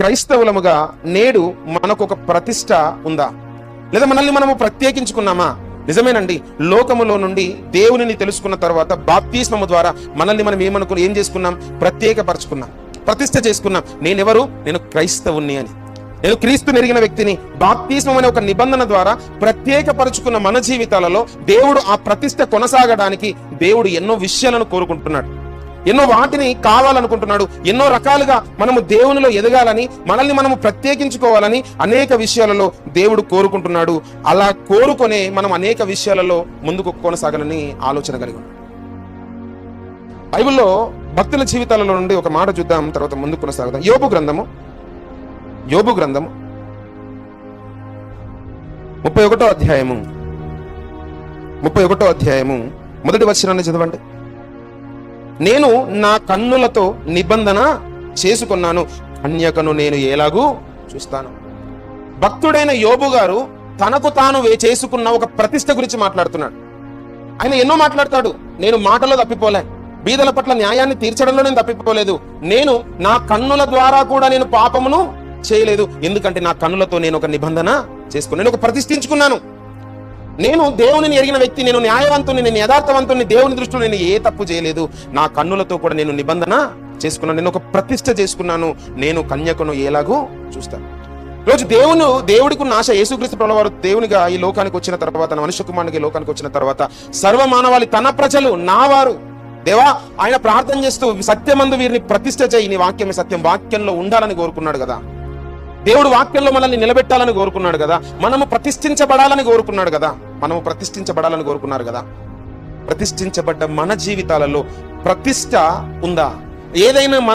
క్రైస్తవులముగా నేడు మనకు ఒక ప్రతిష్ట ఉందా? లేదా మనల్ని మనము ప్రత్యేకించుకున్నామా? నిజమేనండి. లోకములో నుండి దేవునిని తెలుసుకున్న తర్వాత బాప్తిస్మము ద్వారా మనల్ని మనం ఏమనుకుని ఏం చేసుకున్నాం? ప్రత్యేకపరచుకున్నాం. ప్రతిష్ట చేసుకున్నాం. నేనెవరు? నేను క్రైస్తవుని అని. నేను క్రీస్తు నెరిగిన వ్యక్తిని. బాప్తిస్మం అనే ఒక నిబంధన ద్వారా ప్రత్యేకపరచుకున్న మన జీవితాలలో దేవుడు ఆ ప్రతిష్ట కొనసాగడానికి దేవుడు ఎన్నో విషయాలను కోరుకుంటున్నాడు. ఎన్నో వాటిని కావాలనుకుంటున్నాడు. ఎన్నో రకాలుగా మనము దేవునిలో ఎదగాలని మనల్ని మనము ప్రత్యేకించుకోవాలని అనేక విషయాలలో దేవుడు కోరుకుంటున్నాడు. అలా కోరుకొనే మనం అనేక విషయాలలో ముందుకు కొనసాగాలని ఆలోచన కలిగి ఉన్నాం. బైబిల్లో భక్తుల జీవితాలలో నుండి ఒక మాట చూద్దాం తర్వాత ముందుకు కొనసాగుదాం. యోబు గ్రంథము. యోబు గ్రంథము. ముప్పై ఒకటో అధ్యాయము. ముప్పై ఒకటో అధ్యాయము. మొదటి వచనాన్ని చదవండి. నేను నా కన్నులతో నిబంధన చేసుకున్నాను. కన్యకను నేను ఎలాగూ చూస్తాను. భక్తుడైన యోబు గారు తనకు తాను వే చేసుకున్న ఒక ప్రతిష్ట గురించి మాట్లాడుతున్నాడు. ఆయన ఎన్నో మాట్లాడతాడు. నేను మాటలో తప్పిపోలే. బీదల పట్ల న్యాయాన్ని తీర్చడంలో నేను తప్పిపోలేదు. నేను నా కన్నుల ద్వారా కూడా నేను పాపమును చేయలేదు. ఎందుకంటే నా కన్నులతో నేను ఒక నిబంధన చేసుకున్నాను. నేను ఒక ప్రతిష్ఠించుకున్నాను. నేను దేవుని ఎరిగిన వ్యక్తి నేను న్యాయవంతుని నేను యథార్థవంతుని దేవుని దృష్టిలో నేను ఏ తప్పు చేయలేదు. నా కన్నులతో కూడా నేను నిబంధన చేసుకున్నాను. నేను ఒక ప్రతిష్ట చేసుకున్నాను. నేను కన్యకను ఎలాగో చూస్తాను. రోజు దేవుని దేవుడికి ఉన్న ఆశ యేసుక్రీస్తు ప్రభువారు దేవునిగా ఈ లోకానికి వచ్చిన తర్వాత మనుష్య కుమారునికి లోకానికి వచ్చిన తర్వాత సర్వ మానవాళి తన ప్రజలు నా వారు దేవా ఆయన ప్రార్థన చేస్తూ సత్యమందు వీరిని ప్రతిష్ట చేయి. నీ వాక్యమే సత్యం. వాక్యంలో ఉండాలని కోరుకున్నాడు కదా. దేవుడు వాక్యంలో మనల్ని నిలబెట్టాలని కోరుకున్నాడు కదా. మనము ప్రతిష్ఠించబడాలని కోరుకున్నాడు కదా. మనము ప్రతిష్ఠించబడాలని కోరుకున్నారు కదా. ప్రతిష్ఠించబడ్డ మన జీవితాలలో ప్రతిష్ట ఉందా? ఏదైనా మన